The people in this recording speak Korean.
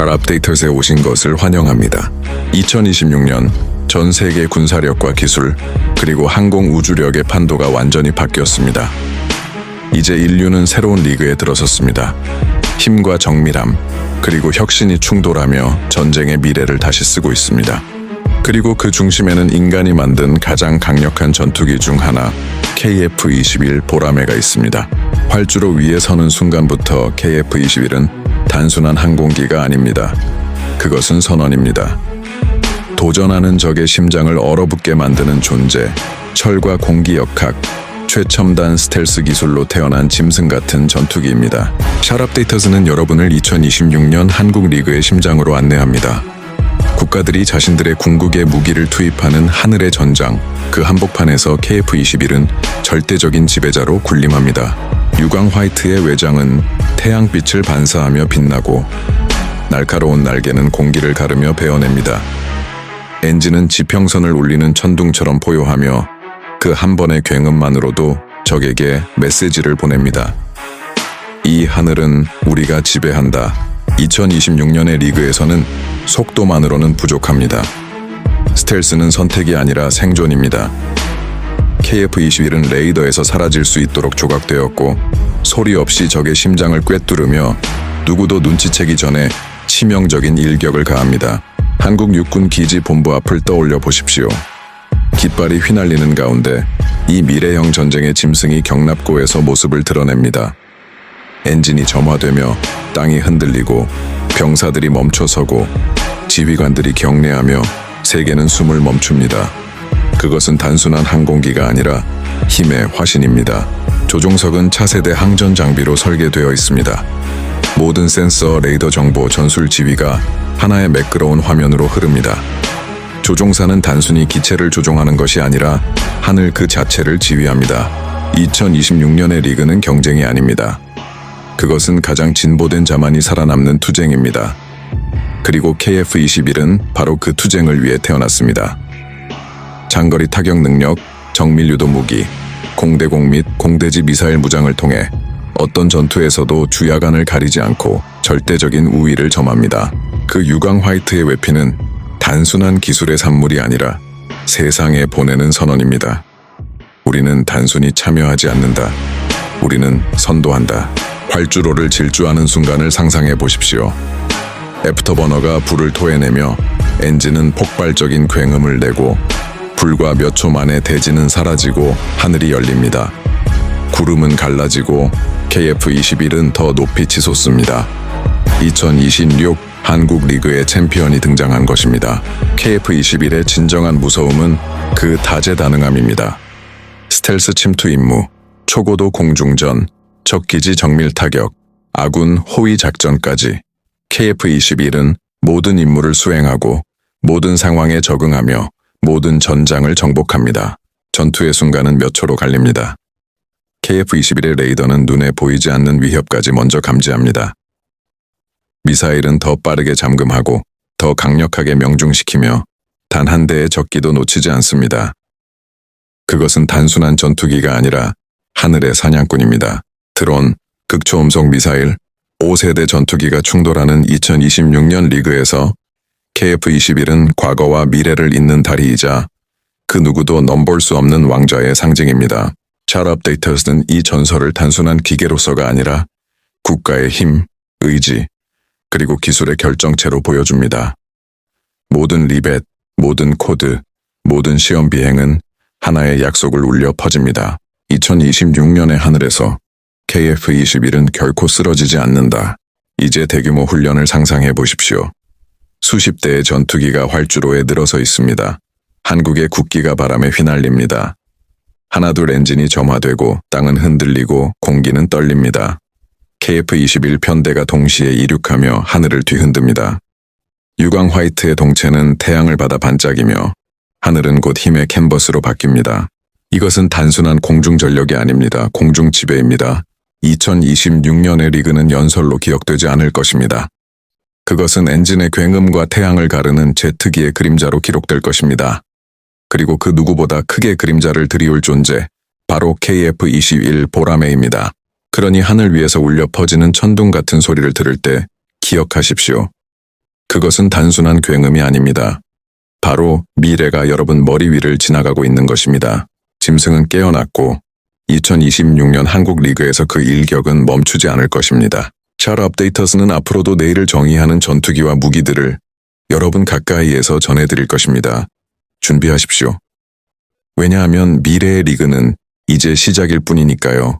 칼 업데이터스에 오신 것을 환영합니다. 2026년 전 세계 군사력과 기술 그리고 항공 우주력의 판도가 완전히 바뀌었습니다. 이제 인류는 새로운 리그에 들어섰습니다. 힘과 정밀함 그리고 혁신이 충돌하며 전쟁의 미래를 다시 쓰고 있습니다. 그리고 그 중심에는 인간이 만든 가장 강력한 전투기 중 하나 KF-21 보라매가 있습니다. 활주로 위에 서는 순간부터 KF-21은 단순한 항공기가 아닙니다. 그것은 선언입니다. 도전하는 적의 심장을 얼어붙게 만드는 존재, 철과 공기 역학, 최첨단 스텔스 기술로 태어난 짐승 같은 전투기입니다. 샤랍데이터즈는 여러분을 2026년 한국 리그의 심장으로 안내합니다. 국가들이 자신들의 궁극의 무기를 투입하는 하늘의 전장, 그 한복판에서 KF-21은 절대적인 지배자로 군림합니다. 유광 화이트의 외장은 태양빛을 반사하며 빛나고 날카로운 날개는 공기를 가르며 베어냅니다. 엔진은 지평선을 울리는 천둥처럼 포효하며 그 한 번의 굉음만으로도 적에게 메시지를 보냅니다. 이 하늘은 우리가 지배한다. 2026년의 리그에서는 속도만으로는 부족합니다. 스텔스는 선택이 아니라 생존입니다. KF-21은 레이더에서 사라질 수 있도록 조각되었고 소리 없이 적의 심장을 꿰뚫으며 누구도 눈치채기 전에 치명적인 일격을 가합니다. 한국 육군 기지 본부 앞을 떠올려 보십시오. 깃발이 휘날리는 가운데 이 미래형 전쟁의 짐승이 경납고에서 모습을 드러냅니다. 엔진이 점화되며 땅이 흔들리고 병사들이 멈춰서고 지휘관들이 경례하며 세계는 숨을 멈춥니다. 그것은 단순한 항공기가 아니라 힘의 화신입니다. 조종석은 차세대 항전 장비로 설계되어 있습니다. 모든 센서, 레이더 정보, 전술 지휘가 하나의 매끄러운 화면으로 흐릅니다. 조종사는 단순히 기체를 조종하는 것이 아니라 하늘 그 자체를 지휘합니다. 2026년의 리그는 경쟁이 아닙니다. 그것은 가장 진보된 자만이 살아남는 투쟁입니다. 그리고 KF-21은 바로 그 투쟁을 위해 태어났습니다. 장거리 타격 능력, 정밀 유도 무기, 공대공 및 공대지 미사일 무장을 통해 어떤 전투에서도 주야간을 가리지 않고 절대적인 우위를 점합니다. 그 유광 화이트의 외피는 단순한 기술의 산물이 아니라 세상에 보내는 선언입니다. 우리는 단순히 참여하지 않는다. 우리는 선도한다. 활주로를 질주하는 순간을 상상해 보십시오. 애프터버너가 불을 토해내며 엔진은 폭발적인 굉음을 내고 불과 몇 초 만에 대지는 사라지고 하늘이 열립니다. 구름은 갈라지고 KF-21은 더 높이 치솟습니다. 2026 한국 리그의 챔피언이 등장한 것입니다. KF-21의 진정한 무서움은 그 다재다능함입니다. 스텔스 침투 임무, 초고도 공중전, 적기지 정밀 타격, 아군 호위 작전까지 KF-21은 모든 임무를 수행하고 모든 상황에 적응하며 모든 전장을 정복합니다. 전투의 순간은 몇 초로 갈립니다. KF-21의 레이더는 눈에 보이지 않는 위협까지 먼저 감지합니다. 미사일은 더 빠르게 잠금하고 더 강력하게 명중시키며 단 한 대의 적기도 놓치지 않습니다. 그것은 단순한 전투기가 아니라 하늘의 사냥꾼입니다. 드론, 극초음속 미사일, 5세대 전투기가 충돌하는 2026년 리그에서 KF-21은 과거와 미래를 잇는 다리이자 그 누구도 넘볼 수 없는 왕좌의 상징입니다. 찰 업데이터스는 이 전설을 단순한 기계로서가 아니라 국가의 힘, 의지, 그리고 기술의 결정체로 보여줍니다. 모든 리벳, 모든 코드, 모든 시험 비행은 하나의 약속을 울려 퍼집니다. 2026년의 하늘에서 KF-21은 결코 쓰러지지 않는다. 이제 대규모 훈련을 상상해 보십시오. 수십 대의 전투기가 활주로에 늘어서 있습니다. 한국의 국기가 바람에 휘날립니다. 하나둘 엔진이 점화되고 땅은 흔들리고 공기는 떨립니다. KF-21 편대가 동시에 이륙하며 하늘을 뒤흔듭니다. 유광 화이트의 동체는 태양을 받아 반짝이며 하늘은 곧 힘의 캔버스로 바뀝니다. 이것은 단순한 공중 전력이 아닙니다. 공중 지배입니다. 2026년의 리그는 연설로 기억되지 않을 것입니다. 그것은 엔진의 굉음과 태양을 가르는 제트기의 그림자로 기록될 것입니다. 그리고 그 누구보다 크게 그림자를 들이올 존재, 바로 KF-21 보라매입니다. 그러니 하늘 위에서 울려 퍼지는 천둥 같은 소리를 들을 때 기억하십시오. 그것은 단순한 굉음이 아닙니다. 바로 미래가 여러분 머리 위를 지나가고 있는 것입니다. 짐승은 깨어났고 2026년 한국 리그에서 그 일격은 멈추지 않을 것입니다. 찰 업데이터스는 앞으로도 내일을 정의하는 전투기와 무기들을 여러분 가까이에서 전해드릴 것입니다. 준비하십시오. 왜냐하면 미래의 리그는 이제 시작일 뿐이니까요.